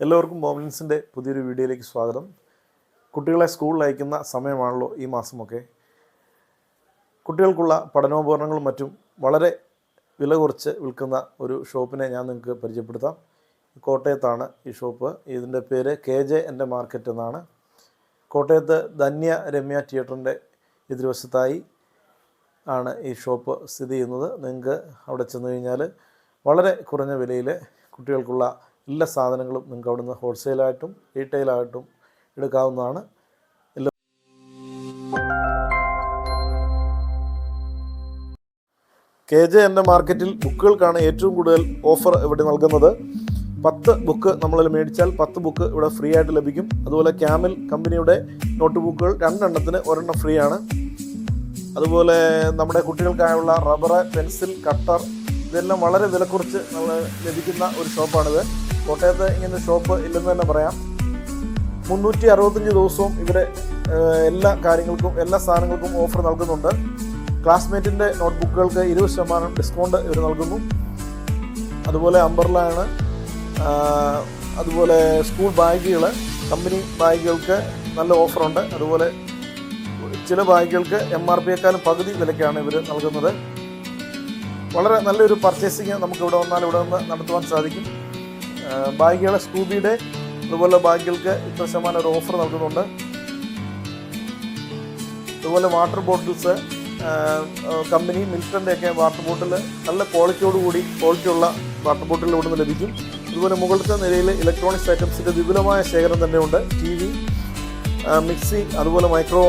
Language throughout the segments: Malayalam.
എല്ലാവർക്കും മോമിൻസിന്റെ പുതിയൊരു വീഡിയോയിലേക്ക് സ്വാഗതം. കുട്ടികളെ സ്കൂളിൽ അയക്കുന്ന സമയമാണല്ലോ ഈ മാസമൊക്കെ. കുട്ടികൾക്കുള്ള പഠനോപകരണങ്ങളും മറ്റും വളരെ വില കുറച്ച് വിൽക്കുന്ന ഒരു ഷോപ്പിനെ ഞാൻ നിങ്ങൾക്ക് പരിചയപ്പെടുത്താം. കോട്ടയത്താണ് ഈ ഷോപ്പ്. ഇതിന്റെ പേര് കെ ജെ എന്റെ മാർക്കറ്റ് എന്നാണ്. കോട്ടയത്ത് ധന്യ രമ്യ തിയേറ്ററിന്റെ എതിർവശത്തായി ആണ് ഈ ഷോപ്പ് സ്ഥിതി ചെയ്യുന്നത്. നിങ്ങൾക്ക് അവിടെ ചെന്ന് കഴിഞ്ഞാൽ വളരെ കുറഞ്ഞ വിലയിൽ കുട്ടികൾക്കുള്ള എല്ലാ സാധനങ്ങളും നിങ്ങൾക്ക് അവിടുന്ന് ഹോൾസെയിലായിട്ടും റീറ്റെയിലായിട്ടും എടുക്കാവുന്നതാണ്. എല്ലാ കെ ജെ എന്റെ മാർക്കറ്റിൽ ബുക്കുകൾക്കാണ് ഏറ്റവും കൂടുതൽ ഓഫർ ഇവിടെ നൽകുന്നത്. പത്ത് ബുക്ക് നമ്മളിൽ മേടിച്ചാൽ പത്ത് ബുക്ക് ഇവിടെ ഫ്രീ ആയിട്ട് ലഭിക്കും. അതുപോലെ ക്യാമിൽ കമ്പനിയുടെ നോട്ട് ബുക്കുകൾ രണ്ടെണ്ണത്തിന് ഒരെണ്ണം ഫ്രീ ആണ്. അതുപോലെ നമ്മുടെ കുട്ടികൾക്കായുള്ള റബ്ബർ പെൻസിൽ കട്ടർ ഇതെല്ലാം വളരെ വില കുറച്ച് നമ്മൾ ലഭിക്കുന്ന ഒരു ഷോപ്പാണിത്. കോട്ടയത്ത് ഇങ്ങനെ ഷോപ്പ് ഇല്ലെന്ന് തന്നെ പറയാം. മുന്നൂറ്റി അറുപത്തഞ്ച് ദിവസവും ഇവിടെ എല്ലാ കാര്യങ്ങൾക്കും എല്ലാ സാധനങ്ങൾക്കും ഓഫർ നൽകുന്നുണ്ട്. ക്ലാസ്മേറ്റിന്റെ നോട്ട്ബുക്കുകൾക്ക് ഇരുപത് ശതമാനം ഡിസ്കൗണ്ട് ഇവർ നൽകുന്നു. അതുപോലെ അംബർലാണ് അതുപോലെ സ്കൂൾ ബാഗുകൾ കമ്പനി ബാഗുകൾക്ക് നല്ല ഓഫറുണ്ട് അതുപോലെ ചില ബാഗുകൾക്ക് എം ആർ പിയേക്കാളും പകുതി വിലയ്ക്കാണ് ഇവർ നൽകുന്നത്. വളരെ നല്ലൊരു പർച്ചേസിങ് നമുക്ക് ഇവിടെ വന്നാൽ ഇവിടെ നിന്ന് നടത്തുവാൻ സാധിക്കും. ബാഗുകൾ സ്കൂബിയുടെ അതുപോലെ ബാങ്കുകൾക്ക് ഇത്ര ശതമാനം ഒരു ഓഫർ നൽകുന്നുണ്ട്. അതുപോലെ വാട്ടർ ബോട്ടിൽസ് കമ്പനി മിൽട്ടന്റെ ഒക്കെ വാട്ടർ ബോട്ടിൽ നല്ല ക്വാളിറ്റിയോട് കൂടി ക്വാളിറ്റിയുള്ള വാട്ടർ ബോട്ടിൽ ഇവിടെ നിന്ന് ലഭിക്കും. അതുപോലെ മുകളിലത്തെ നിലയിൽ ഇലക്ട്രോണിക്സ് ഐറ്റംസിന്റെ വിപുലമായ ശേഖരം തന്നെയുണ്ട്. ടി വി മിക്സി അതുപോലെ മൈക്രോ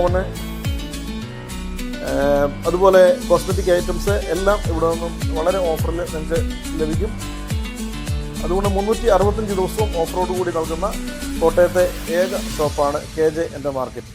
അതുപോലെ കോസ്മെറ്റിക് ഐറ്റംസ് എല്ലാം ഇവിടെ നിന്നും വളരെ ഓഫറിൽ നിങ്ങൾക്ക് ലഭിക്കും. അതുകൊണ്ട് മുന്നൂറ്റി അറുപത്തഞ്ച് ദിവസവും ഓഫ് റോഡ് കൂടി നൽകുന്ന കോട്ടയത്തെ ഏക ഷോപ്പാണ് കെ ജെ എന്റെ മാർക്കറ്റ്.